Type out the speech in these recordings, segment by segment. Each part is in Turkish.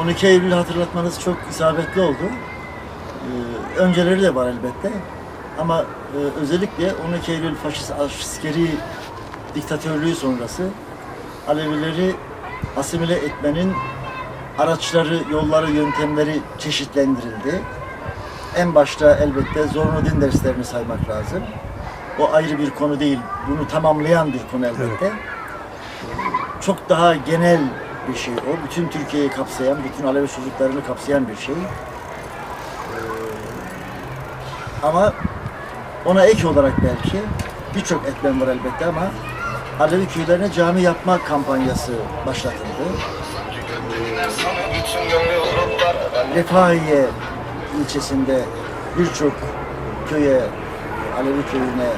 12 Eylül hatırlatmanız çok isabetli oldu. Ee, önceleri de var elbette. Ama e, özellikle 12 Eylül faşist askeri diktatörlüğü sonrası Alevileri asimile etmenin araçları, yolları, yöntemleri çeşitlendirildi. En başta elbette zorunlu din derslerini saymak lazım. O ayrı bir konu değil, bunu tamamlayan bir konu elbette. Çok daha genel bir şey o. Bütün Türkiye'yi kapsayan, bütün Alevi çocuklarını kapsayan bir şey. Ee, ama ona ek olarak belki birçok etmen var elbette ama Alevi köylerine cami yapma kampanyası başlatıldı. Refahiye ilçesinde birçok köye, Alevi köyüne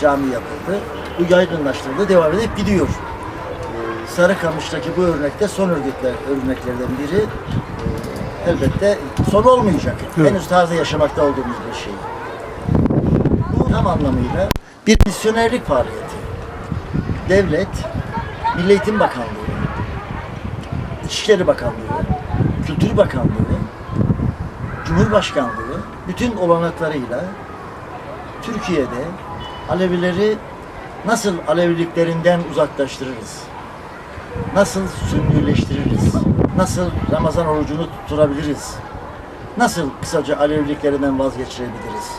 cami yapıldı. Bu yaygınlaştırıldı, devam edip gidiyor. Sarıkamış'taki bu örnekte son örnekler, örneklerden biri Ee, elbette son olmayacak. Evet. Henüz taze yaşamakta olduğumuz bir şey. Bu tam anlamıyla bir misyonerlik faaliyeti. Devlet, Milli Eğitim Bakanlığı, İçişleri Bakanlığı, Kültür Bakanlığı, Cumhurbaşkanlığı bütün olanaklarıyla Türkiye'de Alevileri nasıl Aleviliklerinden uzaklaştırırız? Nasıl sünnileştiririz? Nasıl Ramazan orucunu tutturabiliriz? Nasıl kısaca Aleviliklerinden vazgeçirebiliriz?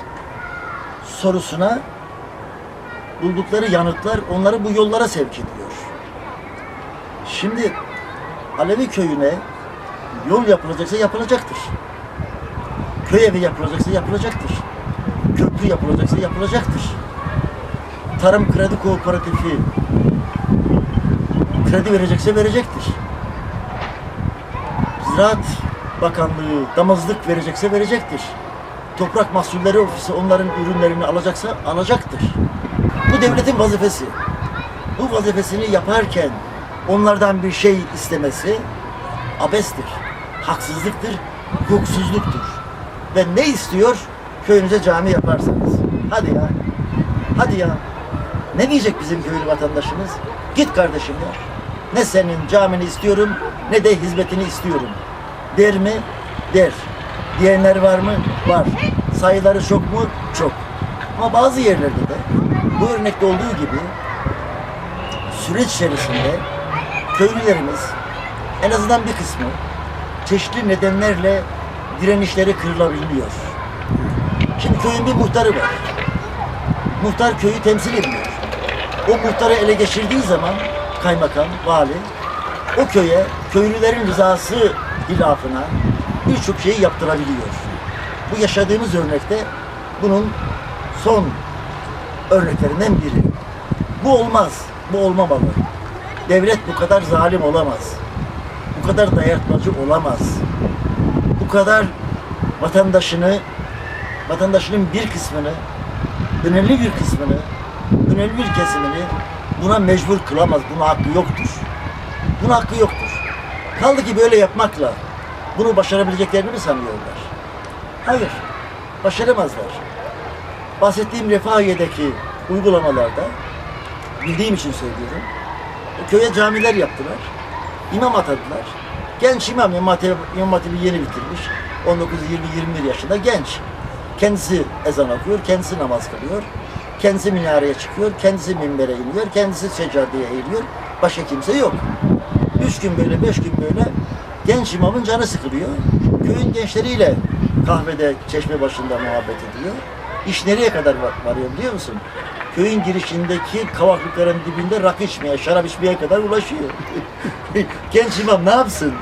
Sorusuna buldukları yanıtlar onları bu yollara sevk ediyor. Şimdi Alevi köyüne yol yapılacaksa yapılacaktır. Köy evi yapılacaksa yapılacaktır. Köprü yapılacaksa yapılacaktır. Tarım Kredi Kooperatifi kredi verecekse verecektir. Ziraat Bakanlığı damızlık verecekse verecektir. Toprak Mahsulleri Ofisi onların ürünlerini alacaksa alacaktır. Bu devletin vazifesi. Bu vazifesini yaparken onlardan bir şey istemesi abestir, haksızlıktır, hukuksuzluktur. Ve ne istiyor? Köyünüze cami yaparsanız. Hadi ya. Hadi ya. Ne diyecek bizim köylü vatandaşımız? Git kardeşim ya. Ne senin camini istiyorum ne de hizmetini istiyorum. Der mi? Der. Diyenler var mı? Var. Sayıları çok mu? Çok. Ama bazı yerlerde de bu örnekte olduğu gibi süreç içerisinde köylülerimiz en azından bir kısmı çeşitli nedenlerle direnişleri kırılabiliyor. Şimdi köyün bir muhtarı var. Muhtar köyü temsil ediyor. O muhtarı ele geçirdiği zaman kaymakam, vali o köye köylülerin rızası hilafına birçok şeyi yaptırabiliyor. Bu yaşadığımız örnekte bunun son örneklerinden biri. Bu olmaz, bu olmamalı. Devlet bu kadar zalim olamaz. Bu kadar dayatmacı olamaz. Bu kadar vatandaşını, vatandaşının bir kısmını, önemli bir kısmını, önemli bir kesimini buna mecbur kılamaz. Buna hakkı yoktur. Buna hakkı yoktur. Kaldı ki böyle yapmakla bunu başarabileceklerini mi sanıyorlar? Hayır, başaramazlar. Bahsettiğim Refahiye'deki uygulamalarda bildiğim için söylüyorum. Köye camiler yaptılar. İmam atadılar. Genç imam, İmam Hatip, İmam Hatip'i yeni bitirmiş. 19, 20, 21 yaşında genç. Kendisi ezan okuyor, kendisi namaz kılıyor. Kendisi minareye çıkıyor, kendisi minbere iniyor, kendisi seccadeye eğiliyor. Başka kimse yok. Üç gün böyle, beş gün böyle genç imamın canı sıkılıyor. Köyün gençleriyle kahvede, çeşme başında muhabbet ediyor. İş nereye kadar var- varıyor biliyor musun? Köyün girişindeki kavaklıkların dibinde rakı içmeye, şarap içmeye kadar ulaşıyor. Genç imam ne yapsın?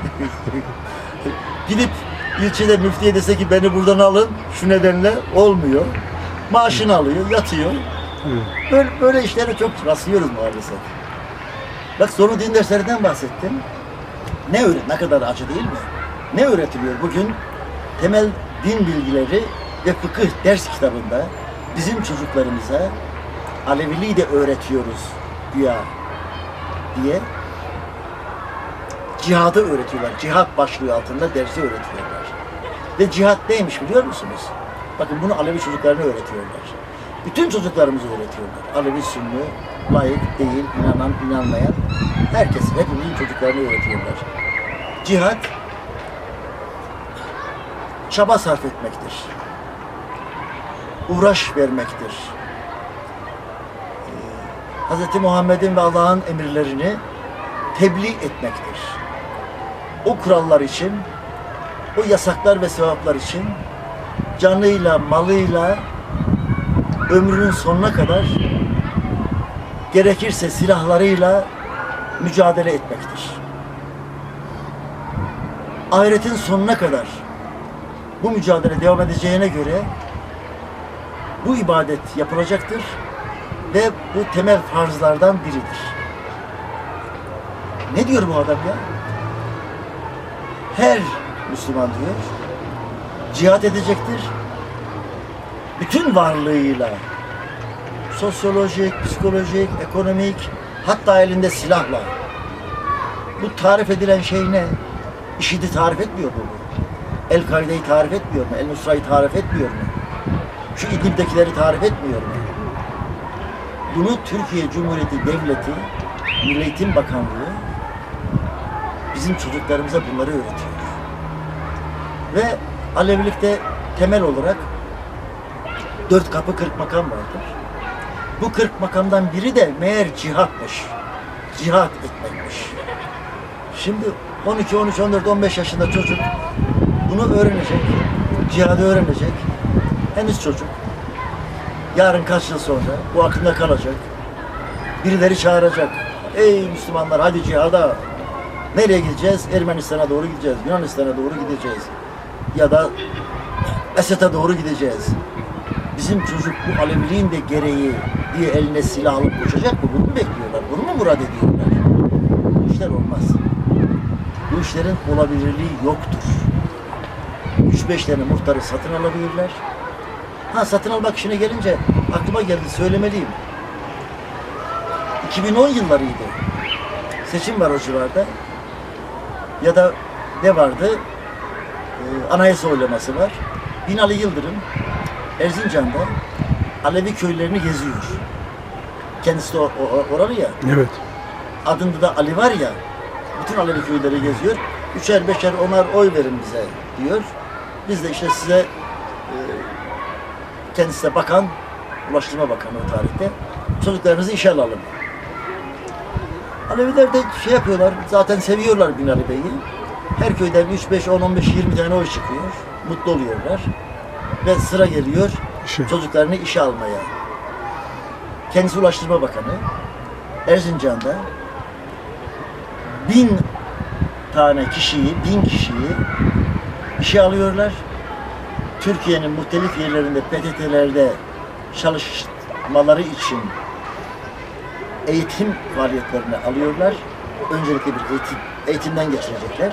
Gidip ilçede müftiye dese ki beni buradan alın, şu nedenle olmuyor. Maaşını alıyor, yatıyor. Böyle, böyle işlere çok rastlıyoruz maalesef. Bak sonu din derslerinden bahsettim. Ne öğret, ne kadar acı değil mi? Ne öğretiliyor bugün? Temel din bilgileri ve fıkıh ders kitabında bizim çocuklarımıza Aleviliği de öğretiyoruz güya diye cihadı öğretiyorlar. Cihat başlığı altında dersi öğretiyorlar. Ve cihat neymiş biliyor musunuz? Bakın bunu Alevi çocuklarına öğretiyorlar. Bütün çocuklarımıza öğretiyorlar. Alevi, Sünni, layık, değil, inanan, inanmayan herkes, hepimizin çocuklarına öğretiyorlar. Cihat, çaba sarf etmektir. Uğraş vermektir. Ee, Hz. Muhammed'in ve Allah'ın emirlerini tebliğ etmektir. O kurallar için, o yasaklar ve sevaplar için canıyla, malıyla ömrünün sonuna kadar gerekirse silahlarıyla mücadele etmektir. Ahiretin sonuna kadar bu mücadele devam edeceğine göre bu ibadet yapılacaktır ve bu temel farzlardan biridir. Ne diyor bu adam ya? Her Müslüman diyor, cihat edecektir. Bütün varlığıyla, sosyolojik, psikolojik, ekonomik, hatta elinde silahla. Bu tarif edilen şey ne? IŞİD'i tarif etmiyor mu? El-Kaide'yi tarif etmiyor mu? El-Nusra'yı tarif etmiyor mu? Şu İdlib'dekileri tarif etmiyor mu? Bunu Türkiye Cumhuriyeti Devleti, Milli Eğitim Bakanlığı bizim çocuklarımıza bunları öğretiyor. Ve Alevilikte temel olarak dört kapı kırk makam vardır. Bu kırk makamdan biri de meğer cihatmış. Cihat etmekmiş. Şimdi 12, 13, 14, 15 yaşında çocuk bunu öğrenecek. Cihadı öğrenecek. Henüz çocuk. Yarın kaç yıl sonra bu aklında kalacak. Birileri çağıracak. Ey Müslümanlar hadi cihada. Nereye gideceğiz? Ermenistan'a doğru gideceğiz. Yunanistan'a doğru gideceğiz. Ya da Esed'e doğru gideceğiz. Bizim çocuk bu Aleviliğin de gereği diye eline silah alıp koşacak mı? Bunu mu bekliyorlar? Bunu mu murad ediyorlar? Bu işler olmaz. Bu işlerin olabilirliği yoktur. 3-5 tane muhtarı satın alabilirler. Ha satın almak işine gelince aklıma geldi söylemeliyim. 2010 yıllarıydı. Seçim var o civarda. Ya da ne vardı? Ee, anayasa oylaması var. Binali Yıldırım Erzincan'da Alevi köylerini geziyor. Kendisi de oralı ya. Evet. Adında da Ali var ya. Bütün Alevi köyleri geziyor. Üçer beşer onar oy verin bize diyor. Biz de işte size e, kendisi de bakan, Ulaştırma Bakanı o tarihte. Çocuklarınızı işe alalım. Aleviler de şey yapıyorlar, zaten seviyorlar Binali Bey'i. Her köyden 3, 5, 10, 15, 20 tane oy çıkıyor. Mutlu oluyorlar. Ve sıra geliyor İşe. çocuklarını işe almaya. Kendisi Ulaştırma Bakanı. Erzincan'da bin tane kişiyi, bin kişiyi işe alıyorlar. Türkiye'nin muhtelif yerlerinde PTT'lerde çalışmaları için eğitim faaliyetlerine alıyorlar. Öncelikle bir eğitim, eğitimden geçirecekler.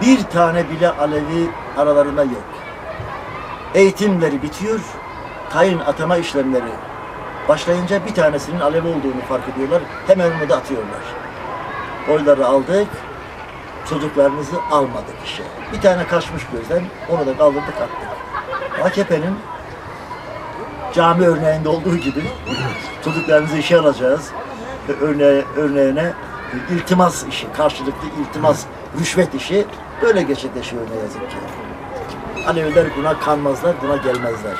Bir tane bile Alevi aralarında yok. Eğitimleri bitiyor, tayin atama işlemleri başlayınca bir tanesinin Alevi olduğunu fark ediyorlar. Hemen onu da atıyorlar. Oyları aldık, çocuklarımızı almadık işe. Bir tane kaçmış gözden, onu da kaldırdık attık. AKP'nin cami örneğinde olduğu gibi çocuklarımızı işe alacağız. Örneğe, örneğine iltimas işi, karşılıklı iltimas, rüşvet işi böyle gerçekleşiyor ne yazık ki. Aleviler buna kanmazlar, buna gelmezler.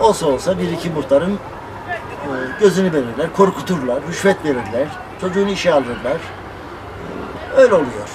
Olsa olsa bir iki muhtarın e, gözünü verirler, korkuturlar, rüşvet verirler, çocuğunu işe alırlar. E, Öyle oluyor.